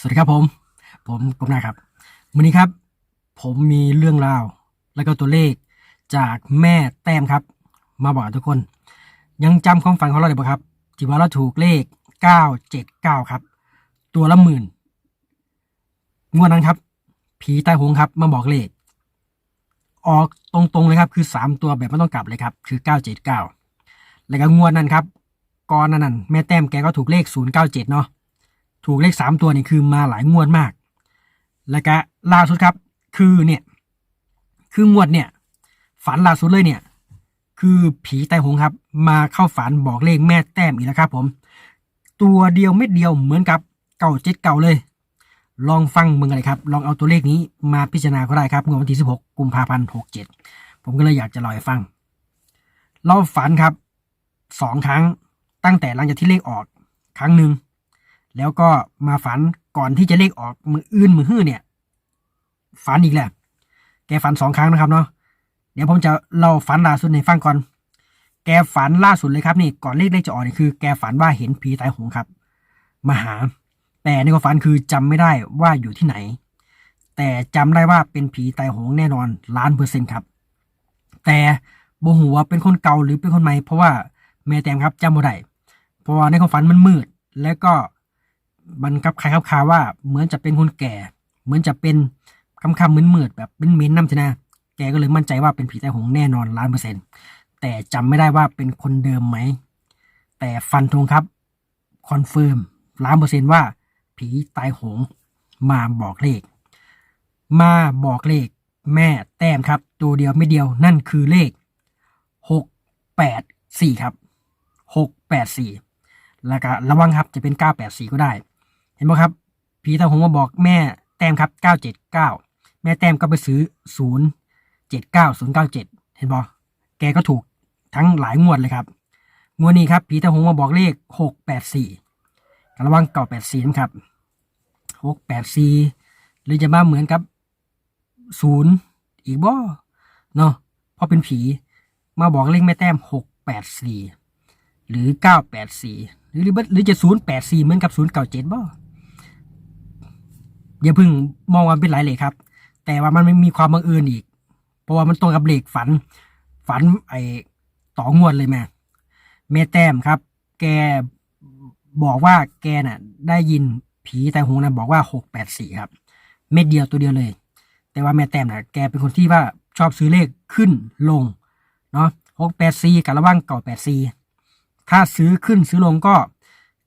สวัสดีครับผม ผมกบนาครับ วันนี้ครับ ผมมีเรื่องราว แล้วก็ตัวเลขจากแม่แต้มครับ มาบอกทุกคน ยังจำความฝันของเราได้ปะครับที่ว่าเราถูกเลข 979 ครับ ตัวละหมื่นงวดนั้นครับ ผีตายหงครับ มาบอกเลข ออกตรงๆเลยครับ คือ 3 ตัวแบบไม่ต้องกลับเลยครับ คือ 979 แล้วก็งวดนั้นครับก่อนนั้นแม่แต้มแกก็ถูกเลข 097 เนาะ ถูกเลขสามตัวนี่คือมาหลายงวดมาก แล้วก็ล่าสุดครับ คือเนี่ย คืองวดเนี่ย ฝันล่าสุดเลยเนี่ย คือผีไตายโหงครับ มาเข้าฝันบอกเลขแม่แต้มอีกแล้วครับผม ตัวเดียวเม็ดเดียวเหมือนกับเก่าเจ็ดเก่าเลย ลองฟังมึงอะไรครับ ลองเอาตัวเลขนี้มาพิจารณาก็ได้ครับงวดวันที่ 16 กุมภาพันธ์67 ผมก็เลยอยากจะล่าให้ฟัง เราฝันครับสองครั้งตั้งแต่หลังจากที่เลขออก ครั้งหนึ่ง แล้วก็มาฝันก่อนที่จะเลขออกมืออื่นมือฮื้อเนี่ย ฝันอีกแหละ แกฝันสองครั้งนะครับเนาะเดี๋ยวผมจะเล่าฝันล่าสุดให้ฟังก่อน แกฝันล่าสุดเลยครับนี่ก่อนเลขเลขจะออกนี่คือ แกฝันว่าเห็นผีตายโหงครับ มาหา แต่ในความฝันคือจำไม่ได้ว่าอยู่ที่ไหน แต่จำได้ว่าเป็นผีตายโหงแน่นอนล้านเปอร์เซ็นต์ครับ แต่โบหัวเป็นคนเก่าหรือเป็นคนใหม่เพราะว่าแม่แต้มครับจำไม่ได้เพราะว่าในความฝันมันมืด แล้วก็ มันกับใครครับคาว่าเหมือนจะเป็นคนแก่ เหมือนจะเป็นคำคำเหมือนมืดแบบเป็นเม้นน้ำชนะแกก็เลยมั่นใจว่าเป็นผีตายหงแน่นอนล้านเปอร์เซ็นต์แต่จำไม่ได้ว่าเป็นคนเดิมไหม แต่ฟันธงครับคอนเฟิร์มล้านเปอร์เซ็นต์ว่า ผีตายหงมาบอกเลข มาบอกเลข แม่แต้มครับ ตัวเดียวไม่เดียวนั่นคือเลขหกแปดสี่ครับหกแปดสี่แล้วก็ระวังครับจะเป็นเก้าแปดสี่ก็ได้ เห็นไหมครับ ผีตาหงมาบอกแม่แต้มครับเก้าเจ็ดเก้าแม่แต้มก็ไปซื้อศูนย์เจ็ดเก้าศูนย์เก้าเจ็ดเห็นบอแกก็ถูกทั้งหลายงวดเลยครับ งวดนี้ครับ ผีตาหงมาบอกเลขหกแปดสี่ระวังเก้าแปดสี่นะครับหกแปดสี่หรือจะมาเหมือนกับศูนย์อีกบ่เนาะเพราะเป็นผีมาบอกเลขแม่แต้มหกแปดสี่หรือเก้าแปดสี่หรือหรือจะศูนย์แปดสี่เหมือนกับศูนย์เก้าเจ็ดบ่ อย่าเพึ่งมองว่าเป็นหลายเลขครับ แต่ว่ามันไม่มีความบังเอิญอีก เพราะว่ามันตรงกับเลขฝัน ฝันไอ้ต่องวดเลยแม่แม่แต้มครับ แกบอกว่าแกน่ะ ได้ยินผีแต่หงนะบอกว่าหกแปดสี่ครับ เม็ดเดียวตัวเดียวเลย แต่ว่าแม่แต้มน่ะแกเป็นคนที่ว่าชอบซื้อเลขขึ้นลงเนาะหกแปดสี่กับระว่างเก่าแปดสี่ถ้าซื้อขึ้นซื้อลงก็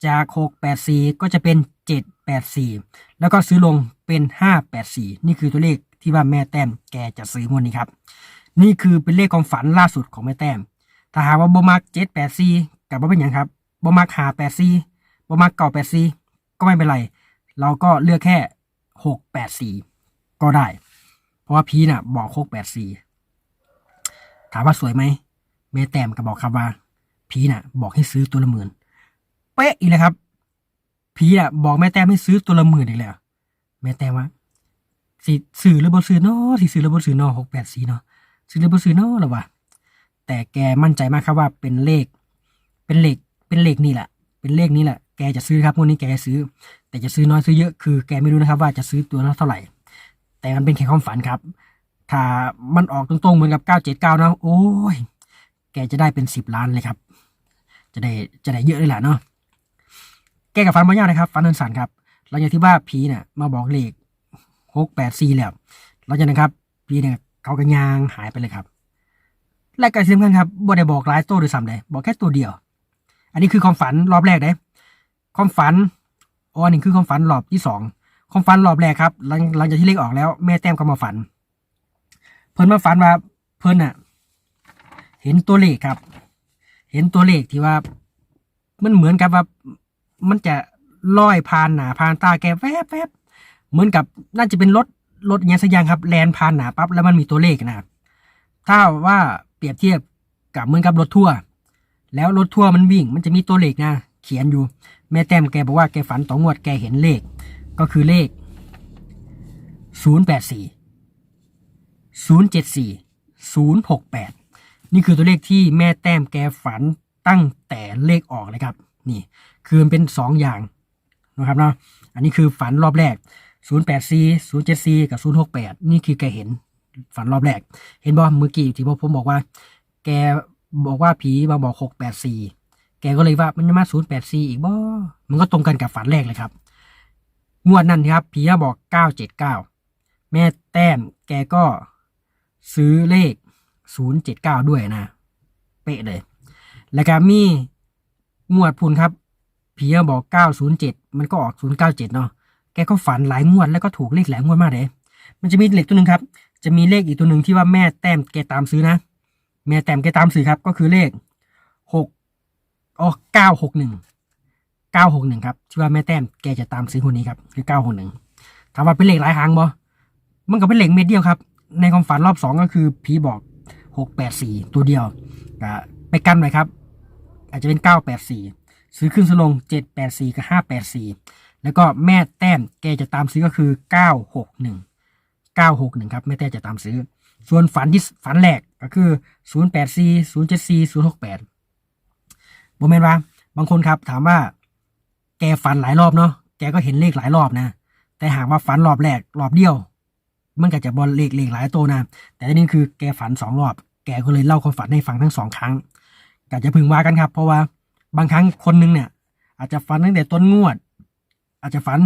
จากหกแปดสี่ก็จะเป็น เจ็ดแล้วก็ซื้อลงเป็นห้าแปดสี่นี่คือตัวเลขที่ว่าแม่แต้มแกจะซื้องวดนี้ครับ นี่คือเป็นเลขความฝันล่าสุดของแม่แต้ม ถ้าหากว่าบมักเจ็ดแปดสี่กับบ่เป็นอย่างครับบมักหาแปดสี่บ่มักเก่าแปดสี่ก็ไม่เป็นไร เราก็เลือกแค่หกแปดสี่ก็ได้ เพราะว่าพีน่ะบอกหกแปดสี่ถามว่าสวยไหมแม่แต้มก็บอกครับว่าพีน่ะ บอกให้ซื้อตัวละหมื่นเป๊ะอีกเลยครับ พีน่ะบอกแม่แต้มให้ซื้อตัวละหมื่นอีกเลยอะแม่แต้มว่าสิซื้อหรือบนซื้อเนาะสิซื้อหรือบนซื้อเนาะหกแปดสี่เนาะซื้อหรือบนซื้อเนาะหรอวะแต่แกมั่นใจมากครับว่าเป็นเลข เป็นเลขเป็นเลขนี่แหละ เป็นเลขนี้แหละแกจะซื้อครับงวดนี้แกจะซื้อ แต่จะซื้อน้อยซื้อเยอะคือแกไม่รู้นะครับว่าจะซื้อตัวละเท่าไหร่ แต่มันเป็นแค่ความฝันครับ ถ้ามันออกตรงๆเหมือนกับ979นะโอ้ยแกจะได้เป็น10ล้านเลยครับ จะได้จะได้เยอะเลยแหละเนาะ แกกับฟันมายากนะครับฟันนันสันครับหลังจากที่ว่าผีเนี่ยมาบอกเลขหกแปดสี่แล้วหลังจากนั้นครับผีเนี่ยเขาก็ยางหายไปเลยครับ และการสำคัญครับบ่ได้บอกหลายตัวหรือซ้ำเลยบอกแค่ตัวเดียว อันนี้คือความฝันรอบแรกเด้ความฝันอ๋ออันนี้คือความฝันรอบที่สองความฝันรอบแรกครับหลังหลังจากที่เลขออกแล้ว แม่แต้มก็มาฝัน เพิ่นมาฝันว่าเพิ่นน่ะ เห็นตัวเลขครับ เห็นตัวเลขที่ว่า มันเหมือนกับว่า มันจะลอยผ่านหนาผ่านตาแกแวบแวบเหมือนกับน่าจะเป็นรถรถอย่างเงี้ยสักอย่างครับแลนผ่านหนาปั๊บแล้วมันมีตัวเลขนะครับถ้าว่าเปรียบเทียบกับเหมือนกับรถทัวร์แล้วรถทัวร์มันวิ่ง มันจะมีตัวเลขนะ เขียนอยู่ แม่แต้มแกบอกว่าแกฝันต่องวดแกเห็นเลข ก็คือเลขศูนย์แปดสี่ศูนย์เจ็ดสี่ศูนย์หกแปดนี่คือตัวเลขที่แม่แต้มแกฝันตั้งแต่เลขออกเลยครับ นี่ คือมันเป็นสองอย่างนะครับเนาะอันนี้คือฝันรอบแรก 084 074กับ 068 นี่คือแกเห็นฝันรอบแรก เห็นบ่เมื่อกี้ที่ผมบอกว่า แกบอกว่าผีมาบอก 684 แกก็เลยว่ามันจะมา 084 อีกบ่ มันก็ตรงกันกับฝันแรกเลยครับ งวดนั้นครับ ผีมาบอก 979 แม่แต้มแกก็ซื้อเลข 079 ด้วยนะ เป๊ะเลย แล้วก็มี งวดพุนครับผีมาบอก907มันก็ออก097เนาะแกก็ฝันหลายงวดแล้วก็ถูกเลขหลายงวดมากเลยมันจะมีเลขตัวหนึ่งครับ จะมีเลขอีกตัวหนึ่งที่ว่าแม่แต้มแกตามซื้อนะ แม่แต้มแกตามซื้อครับ ก็คือเลขหกอ๋อเก้าหกหนึ่งเก้าหกหนึ่งครับที่ว่าแม่แต้มแกจะตามซื้อคนนี้ครับคือเก้าหกหนึ่งถามว่าเป็นเลขหลายหางบ่มันก็เป็นเลขเม็ดเดียวครับ ในความฝันรอบสองก็คือผีบอกหกแปดสี่ตัวเดียวไปกันหน่อยครับ อาจจะเป็นเก้าแปดสี่ซื้อขึ้นซื้อลงเจ็ดแปดสี่กับห้าแล้วก็แม่แต้มแกจะตามซื้อก็คือ 961 961 ครับแม่แต้มจะตามซื้อ ส่วนฝันที่ฝันแรกก็คือ 084 074 068โมเมนว่า บางคนครับถามว่า แกฝันหลายรอบเนาะแกก็เห็นเลขหลายรอบนะ แต่หากว่าฝันรอบแรกรอบเดียว มันก็จะบอลเลขเลขหลายตัวนะ แต่อันนี้คือแกฝันสองรอบ แกก็เลยเล่าความฝันให้ฟังทั้งสองครั้ง ก็จะพึงว่ากันครับ เพราะว่าบางครั้งคนนึงเนี่ย อาจจะฝันตั้งแต่ต้นงวด อาจจะฝัน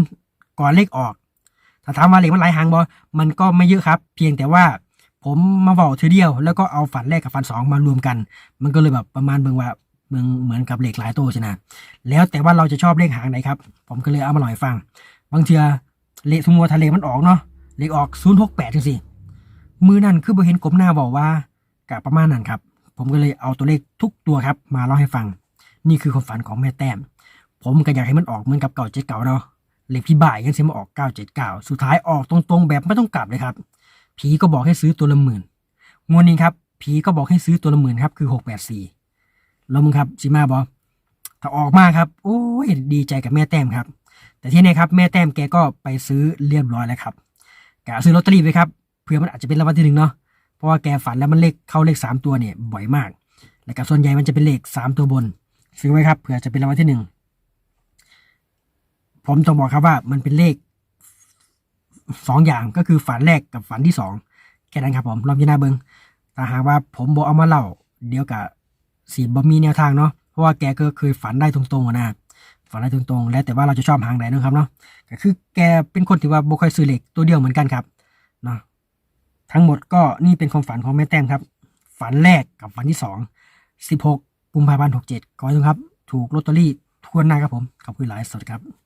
ก่อนเลขออก ถ้าถามว่าเลขมันหลายหางบอมันก็ไม่เยอะครับ เพียงแต่ว่าผมมาบอกทีเดียว แล้วก็เอาฝันแรกกับฝันสองมารวมกัน มันก็เลยแบบประมาณเบิ่งว่าเมืองเหมือนกับเลขหลายตัวใช่ไหมแล้วแต่ว่าเราจะชอบเลขหางไหนครับ ผมก็เลยเอามาหน่อยฟัง บางเทือเลขสมมติว่าทะเลมันออกเนาะเลขออกศูนย์หกแปดจังสิมือนั่นคือบ่เห็นกลมหน้าบอกว่ากับประมาณนั้นครับ ผมก็เลยเอาตัวเลขทุกตัวครับ มาเล่าให้ฟัง นี่คือความฝันของแม่แต้ม ผมก็อยากให้มันออกเหมือนกับเก่าเจ็ดเก่าเนาะเลขพี่บ่ายยังเสียมาออกเก้าเจ็ดเก้าสุดท้ายออกตรงๆแบบไม่ต้องกลับเลยครับ ผีก็บอกให้ซื้อตัวละหมื่นงวดนี้ครับ ผีก็บอกให้ซื้อตัวละหมื่นครับคือหกแปดสี่แล้วมึงครับจิมาบอถ้าออกมาครับ โอ้ยดีใจกับแม่แต้มครับ แต่ที่นี่ครับแม่แต้มแกก็ไปซื้อเรียบร้อยแล้วครับแกซื้อลอตเตอรี่ไว้ครับเผื่อมันอาจจะเป็นรางวัลที่หนึ่งเนาะ ราะว่าแกฝันแล้วมันเลขเข้าเลขสามตัวเนี่ยบ่อยมาก แล้วก็ส่วนใหญ่มันจะเป็นเลขสามตัวบน ซื้อไว้ครับเผื่อจะเป็นรางวัลที่หนึ่งผมต้องบอกครับว่ามันเป็นเลขสองอย่างก็คือฝันแรกกับฝันที่สองแค่นั้นครับผมลองพิจารณาเบิงถ้าหากว่าผมบอกเอามาเล่า เดี๋ยวกับสีบอมีแนวทางเนาะเพราะว่าแกก็เคยฝันได้ตรงๆนะฝันได้ตรงๆ แล้วแต่ว่าเราจะชอบหางไหนนะครับเนาะก็คือแกเป็นคนที่ว่าบ่ค่อยซื้อเลขตัวเดียวเหมือนกันครับ ทั้งหมดก็นี่เป็นความฝันของแม่แต้มครับ ฝันแรกกับฝันที่สองสิบหกกุมภาพันธ์หกเจ็ดขอให้ทุกคนครับ ถูกลอตเตอรี่ทั่วหน้าครับผมขอบคุณหลายสวัสดีครับ